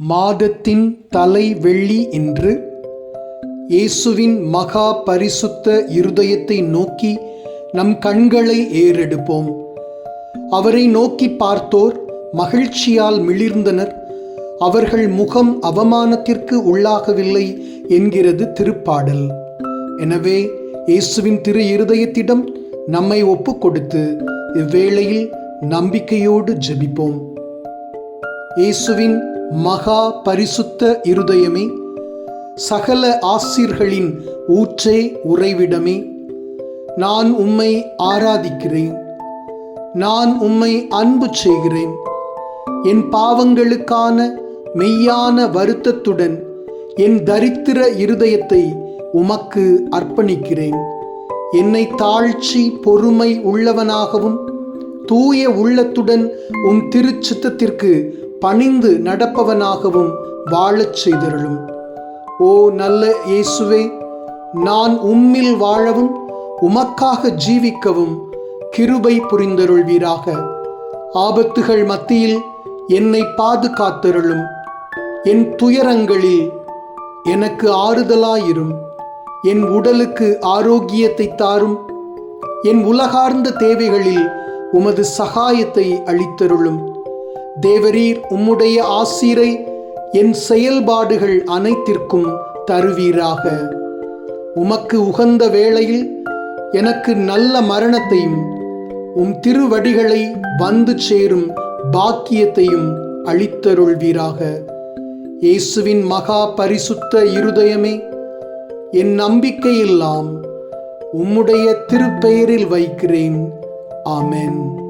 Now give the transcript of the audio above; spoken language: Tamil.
மாதத்தின் தலை வெள்ளி இன்று இயேசுவின் மகா பரிசுத்த இருதயத்தை நோக்கி நம் கண்களை ஏறெடுப்போம். அவரை நோக்கி பார்த்தோர் மகிழ்ச்சியால் மிளிர்ந்தனர். அவர்கள் முகம் அவமானத்திற்கு உள்ளாகவில்லை என்கிறது திருப்பாடல். எனவே இயேசுவின் திரு இருதயத்திடம் நம்மை ஒப்புக்கொடுத்து இவ்வேளையில் நம்பிக்கையோடு ஜெபிப்போம். இயேசுவின் மகா பரிசுத்த இருதயமே சகல ஆசிர்களின் ஊற்றே உறைவிடமே. நான் உம்மை ஆராதிக்கிறேன். நான் உம்மை அன்பு செய்கிறேன். என் பாவங்களுக்கான மெய்யான வருத்தத்துடன் என் தரித்திர இருதயத்தை உமக்கு அர்ப்பணிக்கிறேன். என்னை தாழ்ச்சி பொறுமை உள்ளவனாகவும் தூய உள்ளத்துடன் உம் திருச்சித்தத்திற்கு பணிந்து நடப்பவனாகவும் வாழச் செய்தருளும். ஓ நல்ல இயேசுவே நான் உம்மில் வாழவும் உமக்காக ஜீவிக்கவும் கிருபை புரிந்தருள்வீராக. ஆபத்துகள் மத்தியில் என்னை பாதுகாத்தருளும். என் துயரங்களில் எனக்கு ஆறுதலாயிரும். என் உடலுக்கு ஆரோக்கியத்தை தாரும். என் உலகார்ந்த தேவைகளில் உமது சகாயத்தை அளித்தருளும். தேவரீர் உம்முடைய ஆசீரை என் செயல்பாடுகள் அனைத்திற்கும் தருவீராக. உமக்கு உகந்த வேளையில் எனக்கு நல்ல மரணத்தையும் உம் திருவடிகளை வந்து சேரும் பாக்கியத்தையும் அளித்தருள்வீராக. இயேசுவின் மகா பரிசுத்த இருதயமே என் நம்பிக்கையெல்லாம் உம்முடைய திருப்பெயரில் வைக்கிறேன். ஆமென்.